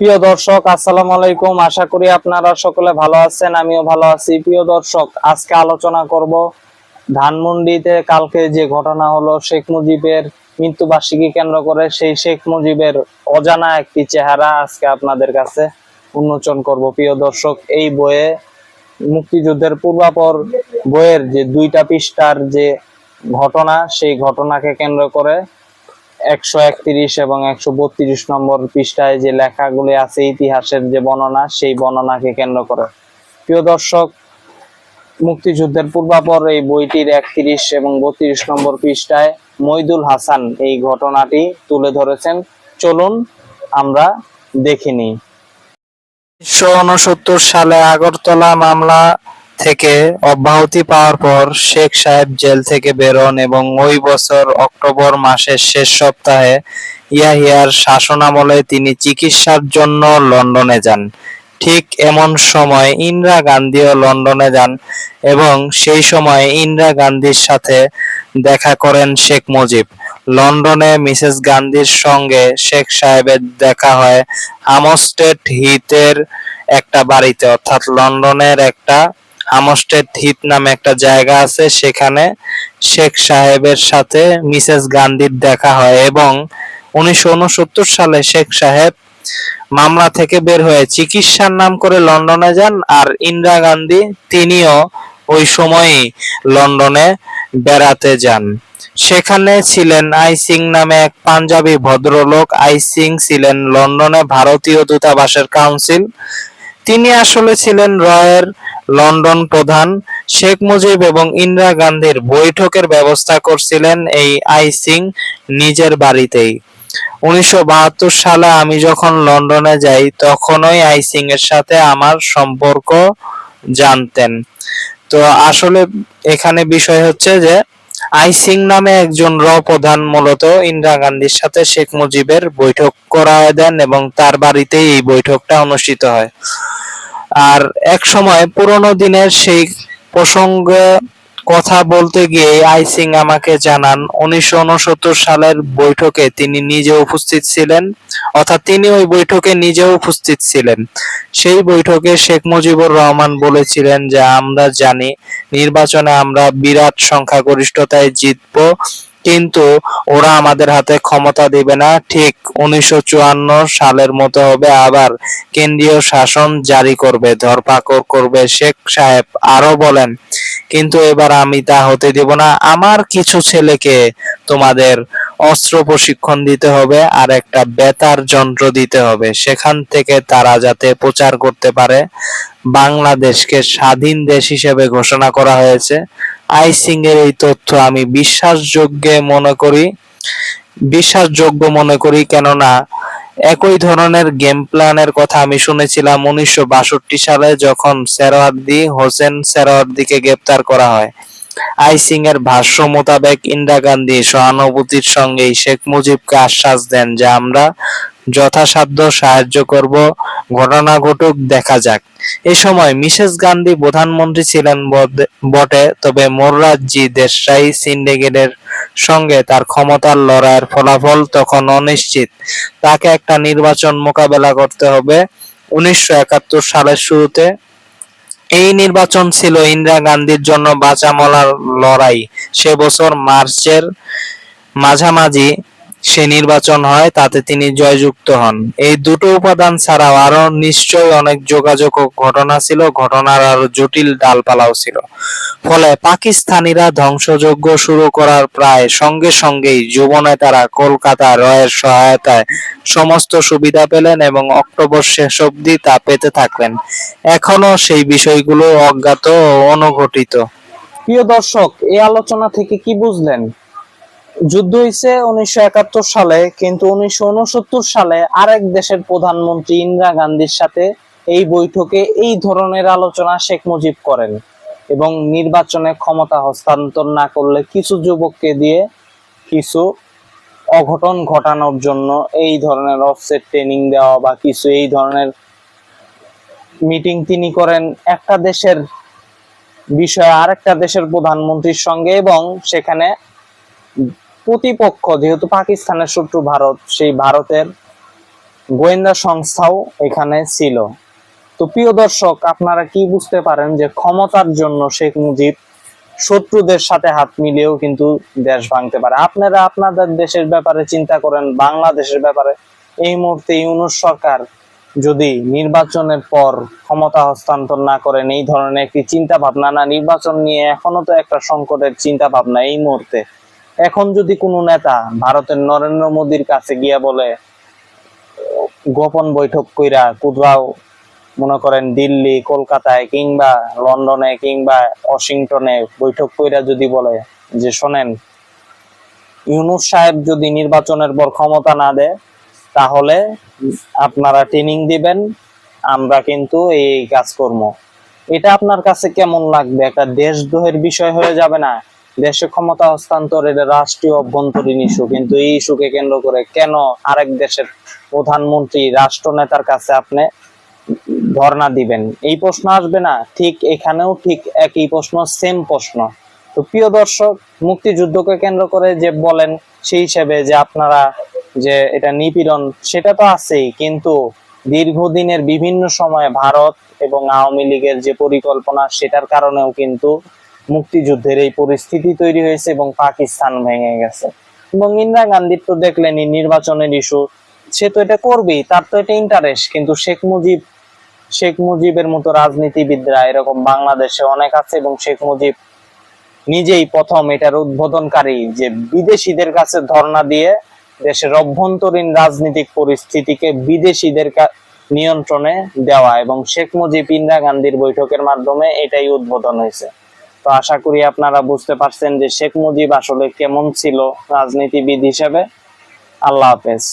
প্রিয় দর্শক, আসসালামু আলাইকুম। আশা করি আপনারা সকলে ভালো আছেন, আমিও ভালো আছি। প্রিয় দর্শক, আজকে আলোচনা করব ধানমন্ডিতে কালকে যে ঘটনা হলো, শেখ মুজিবের মৃত্যুবার্ষিকী কেন্দ্র করে সেই শেখ মুজিবের অজানা একটি চেহারা আজকে আপনাদের কাছে উন্মোচন করব। প্রিয় দর্শক, এই বইয়ে মুক্তিযুদ্ধের পূর্বাপর বইয়ের যে দুইটা পৃষ্ঠার যে ঘটনা, সেই ঘটনাকে কেন্দ্র করে একশো একত্রিশ এবং একশো বত্রিশ নম্বর পৃষ্ঠায় যে লেখাগুলি আছে, ইতিহাসের যে বর্ণনা, সেই বর্ণনাকে কেন্দ্র করে। প্রিয় দর্শক, মুক্তিযুদ্ধের পূর্বাপর এই বইটির একত্রিশ এবং বত্রিশ নম্বর পৃষ্ঠায় মইদুল হাসান এই ঘটনাটি তুলে ধরেছেন। চলুন আমরা দেখে নিই। উনিশশো সালে আগরতলা মামলা থেকে অব্যাহতি পাওয়ার পর শেখ সাহেব জেল থেকে বেরোন এবং ওই বছর অক্টোবর মাসের শেষ সপ্তাহে ইয়াহিয়ার শাসনামলে তিনি চিকিৎসার জন্য লন্ডনে যান। ঠিক এমন সময় ইন্দিরা গান্ধীও লন্ডনে যান এবং সেই সময় ইন্দিরা গান্ধীর সাথে দেখা করেন শেখ মুজিব। লন্ডনে মিসেস গান্ধীর সঙ্গে শেখ সাহেবের দেখা হয় আমস্টেড হিতের একটা বাড়িতে, অর্থাৎ লন্ডনের একটা আমস্টেড হিথ নামে একটা জায়গা আছে, সেখানে শেখ সাহেবের সাথে মিসেস গান্ধীর দেখা হয় এবং উনিশশো উনসত্তর সালে শেখ সাহেব মামলা থেকে বের হয়ে চিকিৎসার নাম করে লন্ডনে যান আর ইন্দিরা গান্ধী তিনিও ওই সময়ই লন্ডনে বেড়াতে যান। সেখানে ছিলেন আই সিং নামে এক পাঞ্জাবি ভদ্রলোক। আই সিং ছিলেন লন্ডনে ভারতীয় দূতাবাসের কাউন্সিল। তিনি আসলে ছিলেন রয়ের লন্ডন প্রধান শেখ মুজিব এবং ইন্দিরা গান্ধীর বৈঠকের ব্যবস্থা করছিলেন এই আই সিং নিজের বাড়িতেই। উনিশশো বাহাত্তর সালে আমি যখন লন্ডনে যাই, তখনই আই সিং এর সাথে আমার সম্পর্ক জানতেন। তো আসলে এখানে বিষয় হচ্ছে যে আই সিং নামে একজন র প্রধান মূলত ইন্দিরা গান্ধীর সাথে শেখ মুজিবের বৈঠক করায় দেন এবং তার বাড়িতেই এই বৈঠকটা অনুষ্ঠিত হয়। আর এক সময় পুরোনো দিনের সেই প্রসঙ্গে কথা বলতে গিয়ে আই সিং আমাকে জানান, উনিশশো উনসত্তর সালের বৈঠকে তিনি নিজে উপস্থিত ছিলেন, অর্থাৎ তিনি ওই বৈঠকে নিজেও উপস্থিত ছিলেন। সেই বৈঠকে শেখ মুজিবুর রহমান বলেছিলেন যে, আমরা জানি নির্বাচনে আমরা বিরাট সংখ্যাগরিষ্ঠতায় জিতবো কিন্তু ওরা আমাদের হাতে ক্ষমতা দিবে না। ঠিক উনিশশো চুয়ান্ন সালের মতো হবে আবার কেন্দ্রীয় শাসন জারি করবে, ধরপাকড় করবে শেখ সাহেব আরও বলেন। কিন্তু এবার আমি তা হতে দিব না। আমার কিছু ছেলেকে তোমাদের অস্ত্র প্রশিক্ষণ দিতে হবে আর একটা বেতার যন্ত্র দিতে হবে। সেখান থেকে তারা যাতে প্রচার করতে পারে। বাংলাদেশকে স্বাধীন দেশ হিসেবে ঘোষণা করা হয়েছে। আই সিং এর এই তথ্য আমি বিশ্বাসযোগ্য মনে করি। বিশ্বাসযোগ্য মনে করি কেননা একই ধরনের গেম প্ল্যানের কথা আমি শুনেছিলাম উনিশশো বাষট্টি সালে যখন সেরওয়ার্দি, হোসেন সেরওয়ার্দিকে গ্রেপ্তার করা হয়। আই সিং এর ভাষ্য মোতাবেক ইন্দিরা গান্ধী সহানুভূতির সঙ্গেই শেখ মুজিবকে আশ্বাস দেন যে আমরা যথাসাধ্য সাহায্য করব। ঘটনা ঘটুক, দেখা যাক। এই সময় মিসেস গান্ধী প্রধানমন্ত্রী ছিলেন বটে, তবে মোররারজি দেশাই সিন্ডিকেটের সঙ্গে তার ক্ষমতার লড়াইয়ের ফলাফল তখন অনিশ্চিত। তাকে একটা নির্বাচন মোকাবেলা করতে হবে উনিশশো একাত্তর সালের শুরুতে। এই নির্বাচন ছিল ইন্দিরা গান্ধীর জন্য বাঁচামলার লড়াই। সে বছর মার্চের মাঝামাঝি সে নির্বাচন হয়, তাতে তিনি জয়যুক্ত হন। এই দুটো উপাদান ছাড়াও আরও নিশ্চয়ই অনেক যোগাযোগ ঘটনা ছিল, ঘটনার আরও জটিল ডালপালাও ছিল। ফলে পাকিস্তানিরা ধ্বংসযজ্ঞ শুরু করার প্রায় সঙ্গে সঙ্গেই যুব নেতারা কলকাতা রয়ের সহায়তায় সমস্ত সুবিধা পেলেন এবং অক্টোবর শেষ অবধি তা পেতে থাকলেন। এখনও সেই বিষয়গুলো অজ্ঞাত ও অনুঘটিত। প্রিয় দর্শক, এই আলোচনা থেকে কি বুঝলেন? যুদ্ধ হয়েছে উনিশশো একাত্তর সালে, কিন্তু উনিশশো উনসত্তর সালে আরেক দেশের প্রধানমন্ত্রী ইন্দিরা গান্ধীর সাথে এই বৈঠকে এই ধরনের আলোচনা শেখ মুজিব করেন এবং নির্বাচনে ক্ষমতা হস্তান্তর না করলে কিছু যুবককে দিয়ে কিছু অঘটন ঘটানোর জন্য এই ধরনের অফসেট ট্রেনিং দেওয়া বা কিছু এই ধরনের মিটিং তিনি করেন একটা দেশের বিষয়ে আরেকটা দেশের প্রধানমন্ত্রীর সঙ্গে এবং সেখানে প্রতিপক্ষ, যেহেতু পাকিস্তানের শত্রু ভারত, সেই ভারতের গোয়েন্দা সংস্থাও এখানে ছিল। তো প্রিয় দর্শক, আপনারা কি বুঝতে পারেন যে ক্ষমতার জন্য শেখ মুজিব শত্রুদের সাথে হাত মিলিয়েও কিন্তু দেশ ভাঙতে পারে? আপনারা আপনাদের দেশের ব্যাপারে চিন্তা করেন, বাংলাদেশের ব্যাপারে? এই মুহূর্তে ইউনুস সরকার যদি নির্বাচনের পর ক্ষমতা হস্তান্তর না করেন, এই ধরনের একটি চিন্তা ভাবনা না, নির্বাচন নিয়ে এখনও তো একটা সংকটের চিন্তা ভাবনা এই মুহূর্তে। এখন যদি কোনো নেতা ভারতের নরেন্দ্র মোদীর কাছে গিয়া বলে, গোপন বৈঠক কইরা কোথাও মনে করেন দিল্লি, কলকাতায় কিংবা লন্ডনে কিংবা ওয়াশিংটনে বৈঠক কইরা যদি বলে যে, শোনেন, ইউনুস সাহেব যদি নির্বাচনের পর ক্ষমতা না দেয়, তাহলে আপনারা ট্রেনিং দিবেন, আমরা কিন্তু এই কাজ করব। এটা আপনার কাছে কেমন লাগবে? একটা দেশদ্রোহের বিষয় হয়ে যাবে না? দেশে ক্ষমতা হস্তান্তর এটা রাষ্ট্রীয় অভ্যন্তরীণ ইস্যু, কিন্তু এই ইস্যুকে কেন্দ্র করে কেন আরেক দেশের প্রধানমন্ত্রী, রাষ্ট্রনেতার কাছে আপনি ধর্ণা দিবেন? এই প্রশ্ন আসবে না, ঠিক এখানেও ঠিক একই প্রশ্ন সেম প্রশ্ন। তো প্রিয় দর্শক, মুক্তিযুদ্ধকে কেন্দ্র করে যে বলেন, সেই হিসেবে যে আপনারা যে এটা নিপীড়ন, সেটা তো আছেই, কিন্তু দীর্ঘদিনের বিভিন্ন সময়ে ভারত এবং আওয়ামী লীগের যে পরিকল্পনা, সেটার কারণেও কিন্তু মুক্তিযুদ্ধের এই পরিস্থিতি তৈরি হয়েছে এবং পাকিস্তান ভেঙে গেছে। এবং ইন্দিরা গান্ধীর তো দেখলেনি নির্বাচনের ইস্যু সে তো এটা করবেই, তার তো এটা ইন্টারেস্ট কিন্তু শেখ মুজিব, শেখ মুজিবের মতো রাজনীতিবিদরা এরকম বাংলাদেশে অনেক আছে এবং শেখ মুজিব নিজেই প্রথম এটার উদ্বোধনকারী যে বিদেশিদের কাছে ধর্ণা দিয়ে দেশের অভ্যন্তরীণ রাজনৈতিক পরিস্থিতিকে বিদেশিদের নিয়ন্ত্রণে দেওয়া এবং শেখ মুজিব ইন্দিরা গান্ধীর বৈঠকের মাধ্যমে এটাই উদ্বোধন হয়েছে। তো আশা করি আপনারা বুঝতে পারছেন যে শেখ মুজিব আসলে কেমন ছিল রাজনীতিবিদ হিসেবে। আল্লাহ হাফেজ।